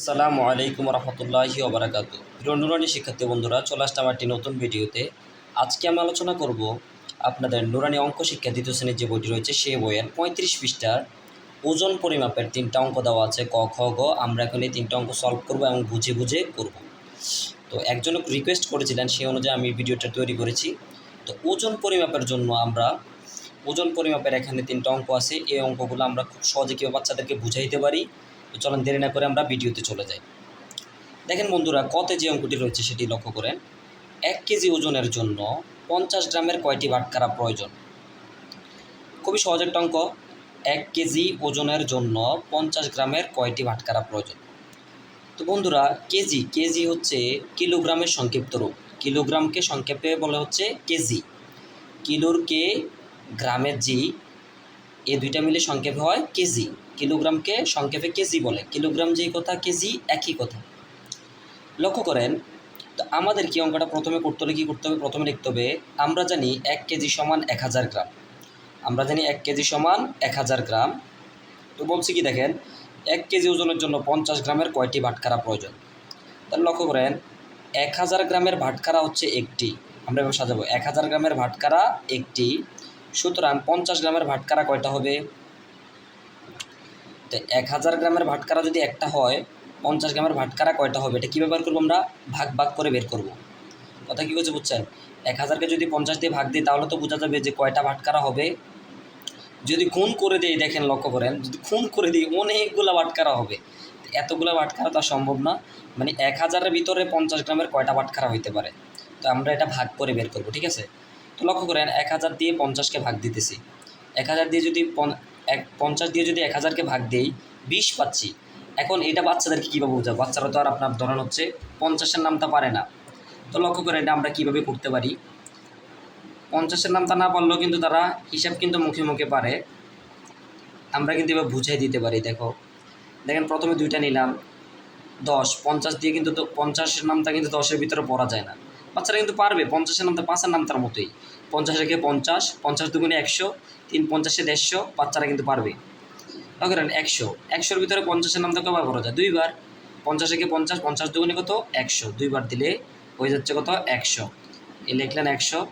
আসসালামু আলাইকুম রহমতুল্লাহি ওবরাকাতু। নুরানি শিক্ষার্থী বন্ধুরা, চলে আসলাম একটি নতুন ভিডিওতে। আজকে আমি আলোচনা করব আপনাদের নুরানি অঙ্ক শিক্ষা দ্বিতীয় শ্রেণির যে বইটি রয়েছে, সেই বইয়ের পঁয়ত্রিশ পৃষ্ঠার ওজন পরিমাপের তিনটা অঙ্ক দেওয়া আছে, ক, খ, গ। আমরা এখন এই তিনটা অঙ্ক সলভ করব এবং বুঝে বুঝে করব। তো একজন রিকোয়েস্ট করেছিলেন, সেই অনুযায়ী আমি ভিডিওটা তৈরি করেছি। তো ওজন পরিমাপের জন্য আমরা, ওজন পরিমাপের এখানে তিনটা অঙ্ক আছে। এই অঙ্কগুলো আমরা খুব সহজে কীভাবে বাচ্চাদেরকে বুঝাইতে পারি তো চলেন দেরি না করে আমরা ভিডিওতে চলে যাই। দেখেন বন্ধুরা, কতে যে অঙ্কটি রয়েছে সেটি লক্ষ্য করেন। এক কেজি ওজনের জন্য পঞ্চাশ গ্রামের কয়টি বাটকারা প্রয়োজন? খুবই সহজ একটা অঙ্ক। এক কেজি ওজনের জন্য পঞ্চাশ গ্রামের কয়টি ভাটকারা প্রয়োজন? তো বন্ধুরা, কেজি কেজি হচ্ছে কিলোগ্রামের সংক্ষিপ্ত রূপ। কিলোগ্রামকে সংক্ষেপে বলা হচ্ছে কেজি। কিলোর কে, গ্রামের জি এই দুইটা মিলে সংক্ষেপে হয় কেজি কিলোগ্রামকে সংক্ষেপে কেজি বলে। কিলোগ্রাম যেই কথা কেজি একই কথা। লক্ষ্য করেন, তো আমাদের কি অঙ্কটা প্রথমে করতে হলে কী করতে হবে? প্রথমে লিখতে হবে, আমরা জানি এক কেজি সমান এক হাজার গ্রাম। আমরা জানি এক কেজি সমান এক হাজার গ্রাম। তো বলছি কি দেখেন, এক কেজি ওজনের জন্য পঞ্চাশ গ্রামের কয়টি ভাটখারা প্রয়োজন? তাহলে লক্ষ্য করেন, এক হাজার গ্রামের ভাটখারা হচ্ছে একটি। আমরা এভাবে সাজাবো, এক হাজার গ্রামের ভাটখারা একটি। সুতরাং পঞ্চাশ গ্রামের ভাটকারা কয়টা হবে? তো এক হাজার গ্রামের ভাটকারা যদি একটা হয়, পঞ্চাশ গ্রামের ভাটকারা কয়টা হবে? এটা কী ব্যবহার করব আমরা? ভাগ ভাগ করে বের করব। কথা কী করছে বুঝছেন? এক হাজারকে যদি পঞ্চাশ দিয়ে ভাগ দিই, তাহলে তো বোঝা যাবে যে কয়টা ভাটকারা হবে। যদি খুন করে দিই, দেখেন লক্ষ্য করেন, যদি খুন করে দিই, অনেকগুলো ভাটকারা হবে। এতগুলো ভাটকারা তা সম্ভব না। মানে এক হাজারের ভিতরে পঞ্চাশ গ্রামের কয়টা ভাটকারা হইতে পারে? তো আমরা এটা ভাগ করে বের করব, ঠিক আছে? লক্ষ্য করেন, এক হাজার দিয়ে পঞ্চাশকে ভাগ দিতেছি। এক হাজার দিয়ে যদি এক, পঞ্চাশ দিয়ে যদি এক হাজারকে ভাগ দেই, বিশ পাচ্ছি। এখন এটা বাচ্চাদেরকে কীভাবে বোঝাবো? বাচ্চারা তো আর আপনার ধরেন হচ্ছে পঞ্চাশের নামটা পারে না। তো লক্ষ্য করে এটা আমরা কীভাবে করতে পারি? পঞ্চাশের নামটা না পারলেও কিন্তু তারা হিসাব কিন্তু মুখে মুখে পারে। আমরা কিন্তু এবার বুঝাই দিতে পারি, দেখো। দেখেন প্রথমে দুইটা নিলাম, দশ। পঞ্চাশ দিয়ে কিন্তু তো পঞ্চাশের নামটা কিন্তু দশের ভিতরে পড়া যায় না। বাচ্চারা কিন্তু পারবে, পঞ্চাশের নামটা পাঁচের নাম তার মতোই। পঞ্চাশ রেখে পঞ্চাশ পঞ্চাশ দুগুণে একশো, তিন পঞ্চাশে দেড়শো, বাচ্চারা কিন্তু পারবে। করেন একশো। একশোর ভিতরে পঞ্চাশের নামটা কবার করা যায়? দুইবার। পঞ্চাশ থেকে পঞ্চাশ পঞ্চাশ দুগুণে কত? একশো। দুইবার দিলে হয়ে যাচ্ছে কত? একশো। এ লিখলেন একশো।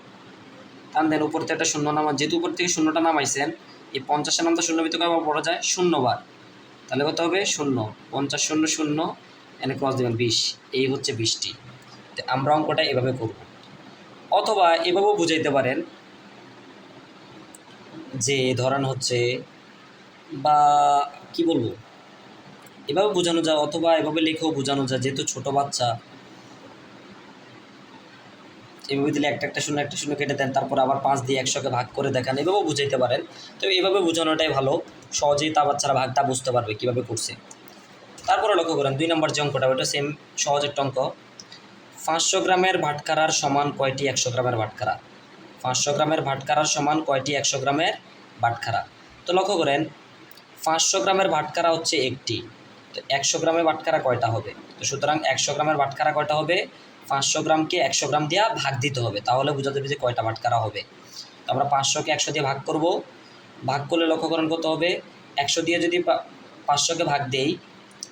টান দেন, উপর থেকে একটা শূন্য নামা যেহেতু উপর থেকে শূন্যটা নামাইছেন, এই পঞ্চাশের নামটা শূন্য ভিতরে কবার পড়া যায়? শূন্যবার। তাহলে কত হবে? শূন্য। পঞ্চাশ, শূন্য শূন্য, এনে ক্রস দেবেন, বিশ। এই হচ্ছে বিশটি আমরা অঙ্কটা এভাবে করব। অথবা এভাবেও বুঝাইতে পারেন যে ধরেন হচ্ছে বা কি বলব? এভাবে বোঝানো যায় অথবা এভাবে লিখেও বোঝানো যায়, যেহেতু ছোটো বাচ্চা। এভাবে দিলে একটা একটা শূন্য একটা শূন্য কেটে দেন, তারপর আবার পাঁচ দিয়ে একশোকে ভাগ করে দেখান, এভাবেও বুঝাইতে পারেন। তো এভাবে বোঝানোটাই ভালো। সহজেই তা বাচ্চারা ভাগটা বুঝতে পারবে কীভাবে করছে। তারপরে লক্ষ্য করেন, দুই নম্বর যে অঙ্কটা ওটা সেম সহজ একটা অঙ্ক। পাঁচশো গ্রামের ভাটকারার সমান কয়টি? একশো গ্রামের ভাটকারা। পাঁচশো গ্রামের ভাটকারার সমান কয়টি? একশো গ্রামের ভাটকারা। তো লক্ষ্য করেন, পাঁচশো গ্রামের ভাটকারা হচ্ছে একটি। তো একশো গ্রামের ভাটকারা কয়টা হবে? তো সুতরাং একশো গ্রামের ভাটকারা কয়টা হবে? পাঁচশো গ্রামকে একশো গ্রাম দিয়ে ভাগ দিতে হবে। তাহলে বোঝা যাবে যে কয়টা ভাটকারা হবে। তো আমরা পাঁচশোকে একশো দিয়ে ভাগ করব। ভাগ করলে লক্ষ্য করেন কত হবে? একশো দিয়ে যদি পাঁচশোকে ভাগ দেই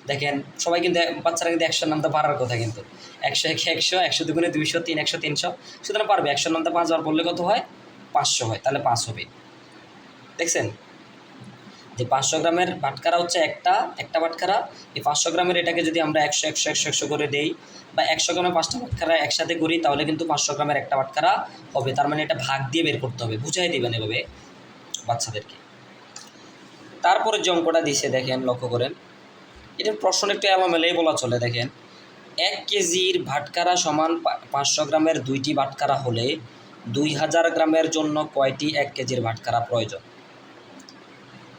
দেখেন, সবাই কিন্তু বাচ্চারা কিন্তু একশোর নামতে পারার কথা কিন্তু। একশো একে একশো একশো দুগুণে দুইশো, তিন একশো, তিনশো। সুতরাং পারবে, একশোর নামটা পাঁচবার বললে কত হয়? পাঁচশো হয়, তাহলে পাঁচ হবে। দেখছেন? যে পাঁচশো গ্রামের বাটকারা হচ্ছে একটা একটা বাটকারা এই পাঁচশো গ্রামের এটাকে যদি আমরা একশো একশো একশো একশো করে দেই, বা একশো গ্রামের পাঁচটা বাটকারা একসাথে করি, তাহলে কিন্তু পাঁচশো গ্রামের একটা বাটকারা হবে। তার মানে এটা ভাগ দিয়ে বের করতে হবে, বুঝাই দেবেন এভাবে বাচ্চাদেরকে। তারপরে যে অঙ্কটা দিছে, দেখেন, লক্ষ্য করেন। এটার প্রশ্ন একটু এলোমেলেই বলা চলে, দেখেন। এক কেজির ভাটকারা সমান পাঁচশো গ্রামের দুইটি ভাটকারা হলে দুই হাজার গ্রামের জন্য কয়টি এক কেজির ভাটকারা প্রয়োজন?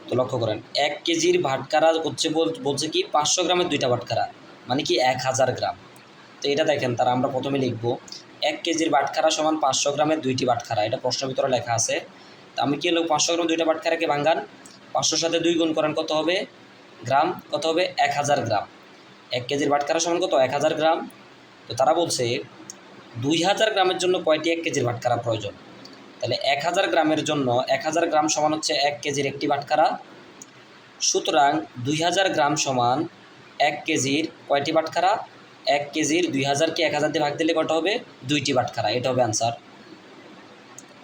তো লক্ষ্য করেন, এক কেজির ভাটকারা হচ্ছে বলছে কি, পাঁচশো গ্রামের দুইটা ভাটকারা মানে কি এক হাজার গ্রাম। তো এটা দেখেন, তারা আমরা প্রথমে লিখব, এক কেজির বাটখারা সমান পাঁচশো গ্রামের দুইটি বাটখারা এটা প্রশ্নের ভিতরে লেখা আছে। তো আমি কি হলো পাঁচশো গ্রাম দুইটা বাটখারাকে ভাঙ্গান পাঁচশোর সাথে দুই গুণ করেন কত হবে? গ্রাম, কত হবে? এক হাজার গ্রাম। এক কেজির বাটখারা সমান কত? এক হাজার গ্রাম। তো তারা বলছে, দুই হাজার গ্রামের জন্য কয়টি এক কেজির বাটখারা প্রয়োজন? তাহলে এক হাজার গ্রামের জন্য এক হাজার গ্রাম সমান হচ্ছে এক কেজির একটি বাটখারা। সুতরাং দুই হাজার গ্রাম সমান এক কেজির কয়টি বাটখারা? এক কেজির দুই হাজারকে এক হাজার দিয়ে ভাগ দিলে কটা হবে? দুইটি বাটখারা। এটা হবে অ্যান্সার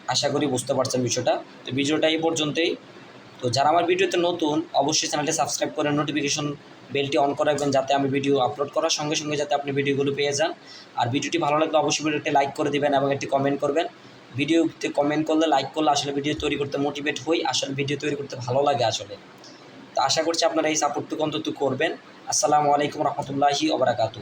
আশা করি বুঝতে পারছেন বিষয়টা। তো ভিডিওটা এই পর্যন্তই। তো যারা আমার ভিডিওতে নতুন, অবশ্যই চ্যানেলটি সাবস্ক্রাইব করে নোটিফিকেশন বেলটি অন করে রাখবেন যাতে আমি ভিডিও আপলোড করার সঙ্গে সঙ্গে যাতে আপনি ভিডিওগুলো পেয়ে যান। আর ভিডিওটি ভালো লাগলে অবশ্যই ভিডিওটি লাইক করে দিবেন এবং একটি কমেন্ট করবেন। ভিডিওতে কমেন্ট করলে লাইক করলে আসলে ভিডিও তৈরি করতে মোটিভেট হই, আসলে ভিডিও তৈরি করতে ভালো লাগে আসলে। তো আশা করছি আপনারা এই সাপোর্টটুকু অন্তত করবেন। আসসালামু আলাইকুম রহমতুল্লাহি ওবরাকাতু